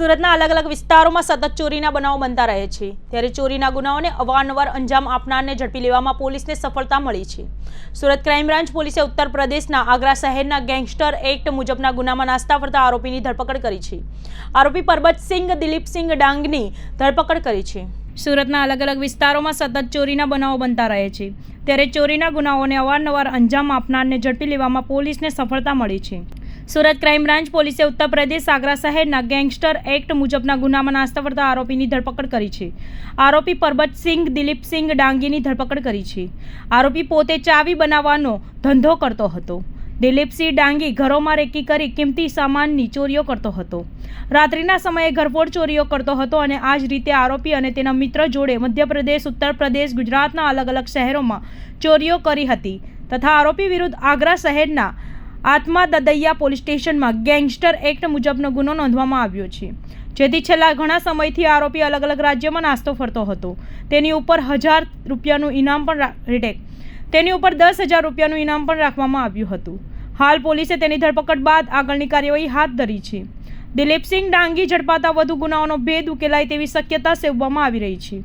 સુરતના અલગ અલગ વિસ્તારોમાં સતત ચોરીના બનાવો બનતા રહે છે. ત્યારે ચોરીના ગુનાઓને અવારનવાર અંજામ આપનારને ઝડપી લેવામાં પોલીસને સફળતા મળી છે. સુરત ક્રાઇમ બ્રાન્ચ પોલીસે ઉત્તર પ્રદેશના આગ્રા શહેરના ગેંગસ્ટર એક્ટ મુજબના ગુનામાં નાસ્તા ફરતા આરોપીની ધરપકડ કરી છે. આરોપી પરબતસિંહ, દિલીપસિંહ ડાંગની ધરપકડ કરી છે. સુરતના અલગ અલગ વિસ્તારોમાં સતત ચોરીના બનાવો બનતા રહે છે. ત્યારે ચોરીના ગુનાઓને અવારનવાર અંજામ આપનારને ઝડપી લેવામાં પોલીસને સફળતા મળી છે. સુરત ક્રાઇમ બ્રાન્ચ પોલીસે ઉત્તર પ્રદેશ, આગ્રા શહેરના ગેંગસ્ટર એક્ટ મુજબના ગુનામાં નાસ્તા આરોપીની ધરપકડ કરી છે. આરોપી પરબતસિંહ દિલીપસિંહ ડાંગીની ધરપકડ કરી છે. આરોપી પોતે ચાવી બનાવવાનો ધંધો કરતો હતો. દિલીપસિંહ ડાંગી ઘરોમાં રેકી કરી કિંમતી સામાનની ચોરીઓ કરતો હતો. રાત્રિના સમયે ઘરફોડ ચોરીઓ કરતો હતો અને આ જ રીતે આરોપી અને તેના મિત્ર જોડે મધ્યપ્રદેશ, ઉત્તર પ્રદેશ, ગુજરાતના અલગ અલગ શહેરોમાં ચોરીઓ કરી હતી. તથા આરોપી વિરુદ્ધ આગ્રા શહેરના આત્મા દદૈયા પોલીસ સ્ટેશનમાં ગેંગસ્ટર એક્ટ મુજબનો ગુનો નોંધવામાં આવ્યો છે. જેથી છેલ્લા ઘણા સમયથી આરોપી અલગ અલગ રાજ્યોમાં નાસ્તો ફરતો હતો. તેની ઉપર હજાર રૂપિયાનું ઇનામ પણ રિટેક, તેની ઉપર દસ હજાર રૂપિયાનું ઇનામ પણ રાખવામાં આવ્યું હતું. હાલ પોલીસે તેની ધરપકડ બાદ આગળની કાર્યવાહી હાથ ધરી છે. દિલીપસિંહ ડાંગી ઝડપાતા વધુ ગુનાઓનો ભેદ ઉકેલાય તેવી શક્યતા સેવવામાં આવી રહી છે.